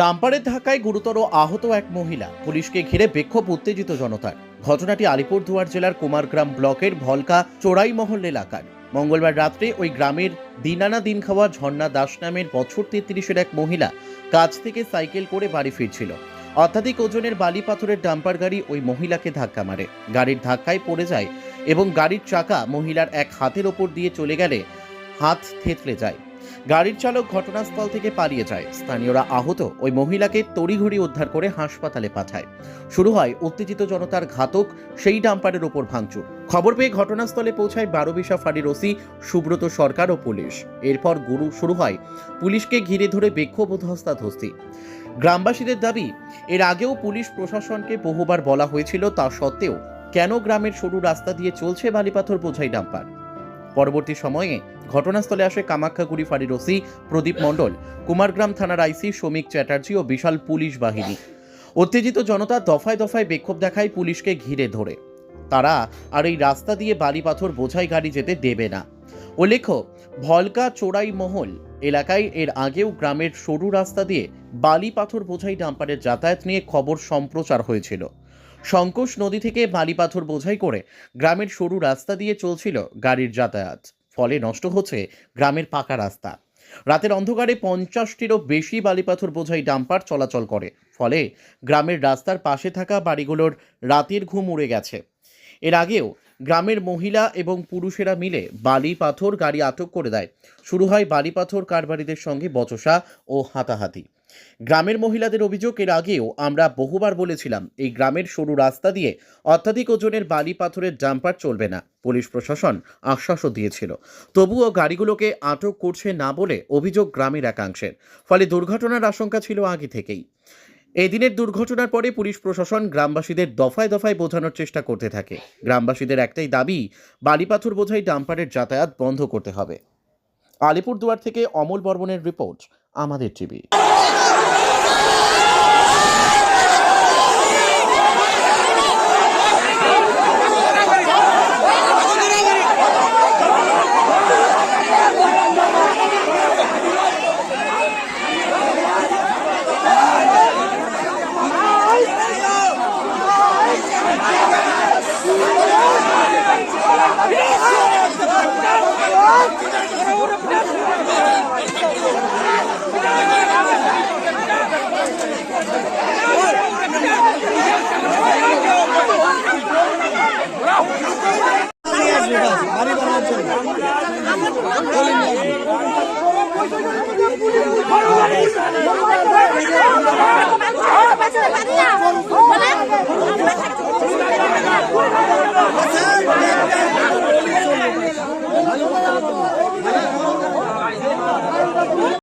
ডাম্পারের ধাক্কায় গুরুতর আহত এক মহিলা। পুলিশকে ঘিরে বিক্ষোভ উত্তেজিত জনতার। ঘটনাটি আলিপুরদুয়ার জেলার কুমারগ্রাম ব্লকের ভলকা চোরাইমহল এলাকার। মঙ্গলবার রাত্রে ওই গ্রামের দিনানা দিন খাওয়া ঝর্ণা দাস নামের বছর তেত্রিশের এক মহিলা কাজ থেকে সাইকেল করে বাড়ি ফিরছিল। অত্যাধিক ওজনের বালি পাথরের ডাম্পার গাড়ি ওই মহিলাকে ধাক্কা মারে। গাড়ির ধাক্কায় পড়ে যায় এবং গাড়ির চাকা মহিলার এক হাতের ওপর দিয়ে চলে গেলে হাত থেতলে যায়। গাড়ির চালক ঘটনাস্থল থেকে পালিয়ে যায়। স্থানীয়রা আহত। ওই মহিলাকে তড়িঘড়ি উদ্ধার করে হাসপাতালে পাঠায়। শুরু হয় উত্তেজিত জনতার ঘাতক, সেই ডাম্পারের ওপর ভাঙচুর। খবর পেয়ে ঘটনাস্থলে পৌঁছায় বারোবিশা ফাঁড়ির ওসি, সুব্রত সরকার ও পুলিশ। এরপর গুরু শুরু হয় পুলিশকে ঘিরে ধরে বিক্ষোভ ধস্তাধস্তি। গ্রামবাসীদের দাবি, এর আগেও পুলিশ প্রশাসনকে বহুবার বলা হয়েছিল তা সত্ত্বেও, কেন গ্রামের সরু রাস্তা দিয়ে চলছে বালিপাথর বোঝাই ডাম্পার? পরবর্তী সময়ে ঘটনাস্থলে আসে কামাখ্যাগুড়ি ফাঁড়ির ওসি প্রদীপ মণ্ডল। কুমারগ্রাম থানার আইসি শ্রমিক চ্যাটার্জি ও বিশাল পুলিশ বাহিনী। উত্তেজিত জনতা দফায় দফায় বিক্ষোভ দেখায় পুলিশকে ঘিরে ধরে। তারা আর এই রাস্তা দিয়ে বালি পাথর বোঝাই গাড়ি যেতে দেবে না। উল্লেখ্য, ভলকা চোরাই মহল এলাকায় এর আগেও গ্রামের সরু রাস্তা দিয়ে বালি পাথর বোঝাই ডাম্পারের যাতায়াত নিয়ে খবর সম্প্রচার হয়েছিল। সংকোষ নদী থেকে বালি পাথর বোঝাই করে গ্রামের সরু রাস্তা দিয়ে চলছিল গাড়ির যাতায়াত। ফলে নষ্ট হচ্ছে গ্রামের পাকা রাস্তা। রাতের অন্ধকারে পঞ্চাশটিরও বেশি বালিপাথর বোঝাই ডাম্পার চলাচল করে। ফলে গ্রামের রাস্তার পাশে থাকা বাড়িগুলোর রাতের ঘুম উড়ে গেছে। এর আগেও গ্রামের মহিলা এবং পুরুষেরা মিলে বালি পাথর গাড়ি আটক করে দেয়। শুরু হয় বালি পাথর কারবারিদের সঙ্গে বচসা ও হাতাহাতি। গ্রামের মহিলাদের অভিযোগ এর আগেও আমরা বহুবার বলেছিলাম, এই গ্রামের সরু রাস্তা দিয়ে অত্যাধিক ওজনের বালি পাথরের ডাম্পার চলবে না, পুলিশ প্রশাসন আশ্বাসও দিয়েছিল। তবুও গাড়িগুলোকে আটক করছে না বলে অভিযোগ গ্রামের একাংশের, ফলে দুর্ঘটনার আশঙ্কা ছিল আগে থেকেই। এদিনের দুর্ঘটনার পরে পুলিশ প্রশাসন গ্রামবাসীদের দফায় দফায় বোঝানোর চেষ্টা করতে থাকে। গ্রামবাসীদের একটাই দাবি বালিপাথর বোঝাই ডাম্পারের যাতায়াত বন্ধ করতে হবে। আলিপুরদুয়ার থেকে অমল বর্মনের রিপোর্ট, আমাদের টিভি। আমরা